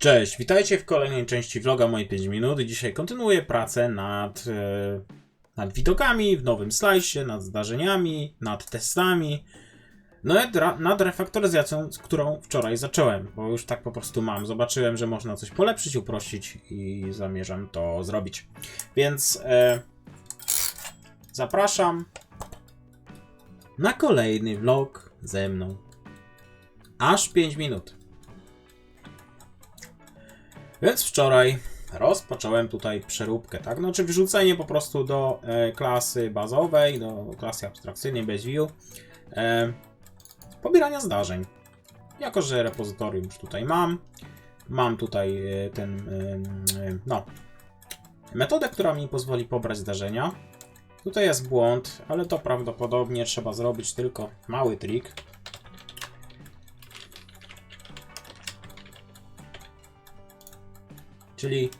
Cześć, witajcie w kolejnej części vloga Moje 5 minut. Dzisiaj kontynuuję pracę nad, e, nad widokami w nowym slajsie, nad zdarzeniami, nad testami. No i nad refaktoryzacją, z którą wczoraj zacząłem, bo już tak po prostu mam. Zobaczyłem, że można coś polepszyć, uprościć i zamierzam to zrobić. Więc e, zapraszam na kolejny vlog ze mną. Aż 5 minut. Więc wczoraj rozpocząłem tutaj przeróbkę, tak? No, czy wrzucenie po prostu do e, klasy bazowej, do klasy abstrakcyjnej bez view, e, pobierania zdarzeń. Jako, że repozytorium już tutaj mam, mam tutaj e, ten, e, e, no, metodę, która mi pozwoli pobrać zdarzenia. Tutaj jest błąd, ale to prawdopodobnie trzeba zrobić tylko mały trik. Czyli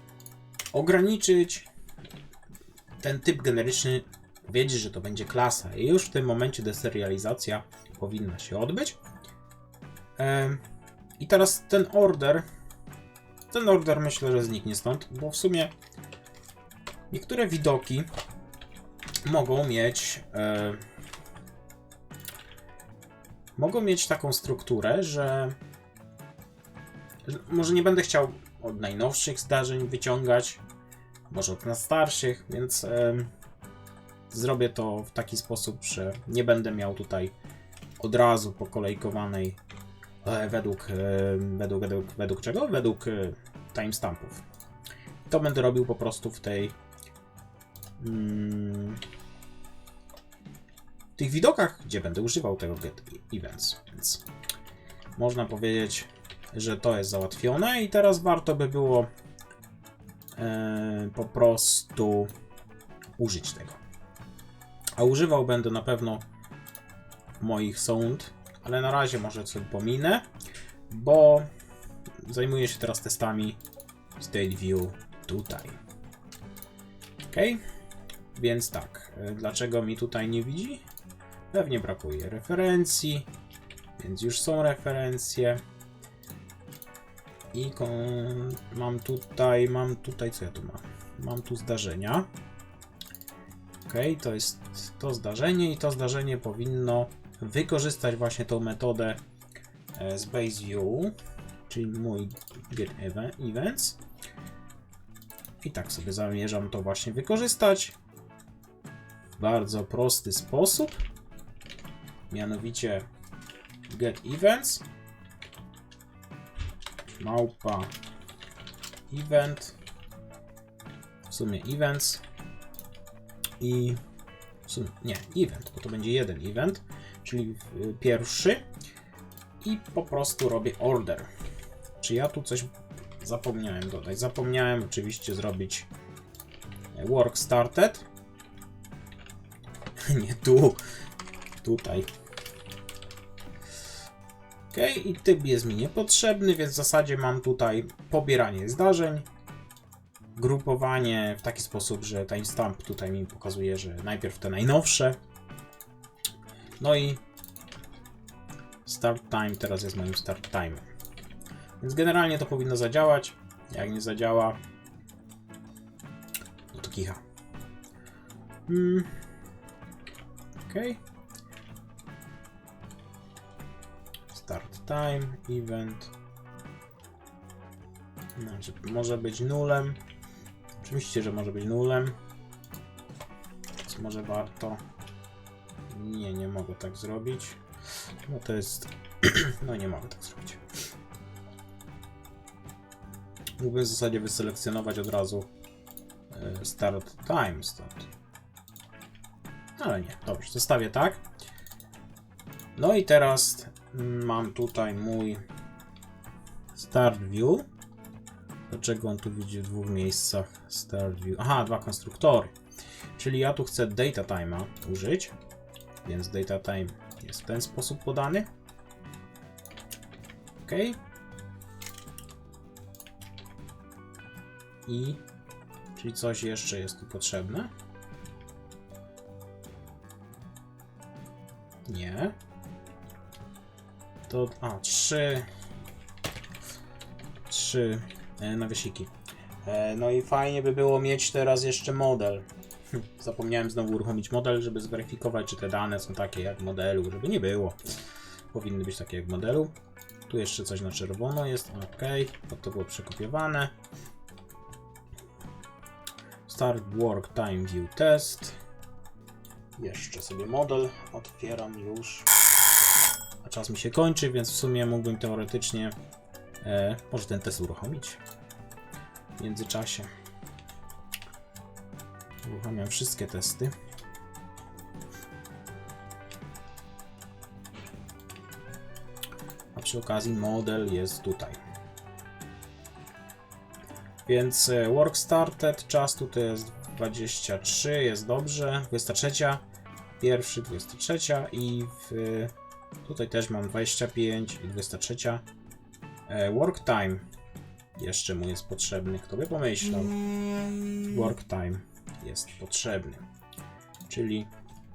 ograniczyć ten typ generyczny, powiedzieć, że to będzie klasa i już w tym momencie deserializacja powinna się odbyć. I teraz ten order, ten order myślę, że zniknie stąd, bo w sumie niektóre widoki mogą mieć mogą mieć taką strukturę, że może nie będę chciał od najnowszych zdarzeń wyciągać, może od starszych, więc zrobię to w taki sposób, że nie będę miał tutaj od razu pokolejkowanej e, według, e, według, według, według czego? Według e, timestampów. To będę robił po prostu w tej mm, w tych widokach, gdzie będę używał tego get events, więc można powiedzieć, że to jest załatwione i teraz warto by było e, po prostu użyć tego. A używał będę na pewno moich sound, ale na razie może coś pominę, bo zajmuję się teraz testami State View tutaj. Ok, więc tak, e, dlaczego mi tutaj nie widzi? Pewnie brakuje referencji, więc już są referencje. I mam tutaj, mam tutaj, co ja tu mam? Mam tu zdarzenia. Ok, to jest to zdarzenie i to zdarzenie powinno wykorzystać właśnie tą metodę e, z base view, czyli mój get eve- events. I tak sobie zamierzam to właśnie wykorzystać w bardzo prosty sposób. Mianowicie get events małpa event w sumie events i w sumie, nie, event, bo to będzie jeden event, czyli pierwszy i po prostu robię order. Czy ja tu coś zapomniałem dodać? Zapomniałem oczywiście zrobić work started. Nie tu, tutaj. Ok, i typ jest mi niepotrzebny, więc w zasadzie mam tutaj pobieranie zdarzeń, grupowanie w taki sposób, że timestamp tutaj mi pokazuje, że najpierw te najnowsze, no i start time teraz jest moim start time. Więc generalnie to powinno zadziałać. Jak nie zadziała, no to kicha. Mm. Okej. Start time, event. Znaczy, może być nulem. Oczywiście, że może być nulem. Więc może warto. Nie, nie mogę tak zrobić. No to jest. no nie mogę tak zrobić. Mógłbym w zasadzie wyselekcjonować od razu e, start time stąd. Ale nie, dobrze, zostawię tak. No i teraz mam tutaj mój start view. Dlaczego on tu widzi w dwóch miejscach start view? Aha, dwa konstruktory. Czyli ja tu chcę data time'a użyć, więc data time jest w ten sposób podany. OK. I czyli coś jeszcze jest tu potrzebne? A, trzy. trzy e, nawiasiki. E, no i fajnie by było mieć teraz jeszcze model. Hm, Zapomniałem znowu uruchomić model, żeby zweryfikować, czy te dane są takie jak w modelu, żeby nie było. Powinny być takie jak w modelu. Tu jeszcze coś na czerwono jest, ok, bo to było przekopiowane. Start Work Time View Test. Jeszcze sobie model otwieram już. A czas mi się kończy, więc w sumie mógłbym teoretycznie e, może ten test uruchomić w międzyczasie. Uruchamiam wszystkie testy. A przy okazji model jest tutaj. Więc e, work started, czas tutaj jest 23, jest dobrze. 23, pierwszy, 23 i w, tutaj też mam 25 i 23. E, Work time jeszcze mu jest potrzebny. Kto by pomyślał? Work time jest potrzebny, czyli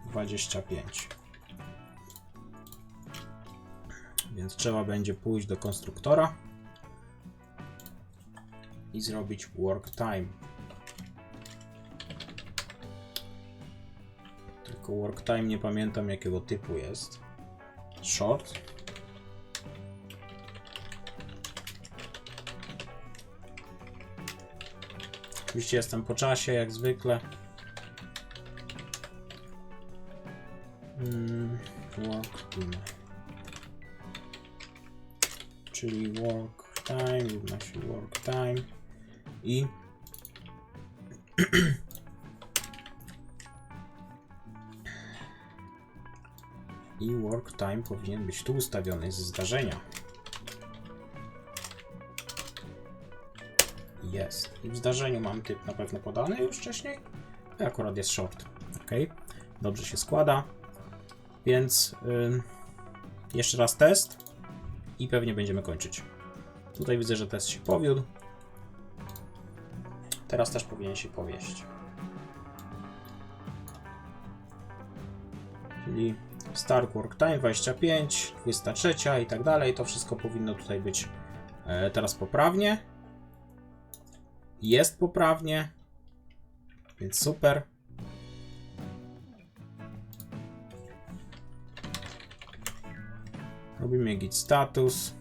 25. Więc trzeba będzie pójść do konstruktora i zrobić work time. Tylko work time nie pamiętam jakiego typu jest. Short. Oczywiście jestem po czasie, jak zwykle. Mm, work time. Czyli work time równa się work time i i work time powinien być tu ustawiony z zdarzenia. Jest. I w zdarzeniu mam typ na pewno podany już wcześniej. Akurat jest short. Ok. Dobrze się składa. Więc ym, jeszcze raz test i pewnie będziemy kończyć. Tutaj widzę, że test się powiódł. Teraz też powinien się powieść. Czyli Start Work Time 25, 23 i tak dalej. To wszystko powinno tutaj być e, teraz poprawnie. Jest poprawnie, więc super. Robimy git status.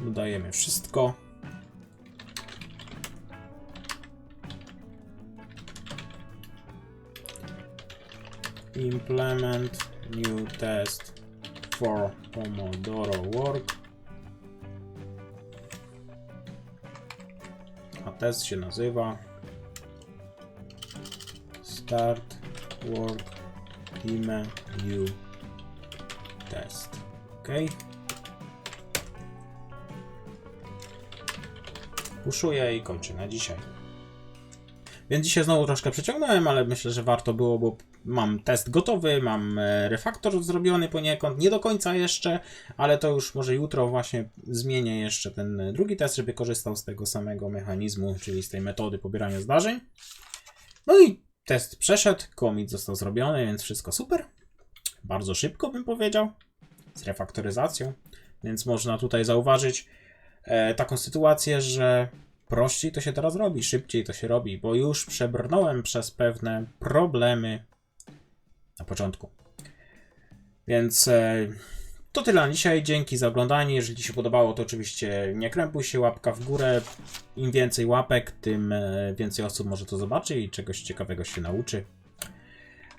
Dodajemy wszystko. Implement new test for Pomodoro Work. A test się nazywa Start Work Time New Test. OK. Puszuję i kończę na dzisiaj. Więc dzisiaj znowu troszkę przeciągnąłem, ale myślę, że warto było, bo mam test gotowy, mam e, refaktor zrobiony poniekąd, nie do końca jeszcze, ale to już może jutro właśnie zmienię jeszcze ten drugi test, żeby korzystał z tego samego mechanizmu, czyli z tej metody pobierania zdarzeń. No i test przeszedł, commit został zrobiony, więc wszystko super. Bardzo szybko bym powiedział, z refaktoryzacją, więc można tutaj zauważyć e, taką sytuację, że prościej to się teraz robi, szybciej to się robi, bo już przebrnąłem przez pewne problemy na początku. Więc e, to tyle na dzisiaj. Dzięki za oglądanie. Jeżeli Ci się podobało, to oczywiście nie krępuj się, łapka w górę. Im więcej łapek, tym e, więcej osób może to zobaczy i czegoś ciekawego się nauczy.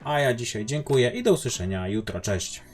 A ja dzisiaj dziękuję i do usłyszenia jutro. Cześć.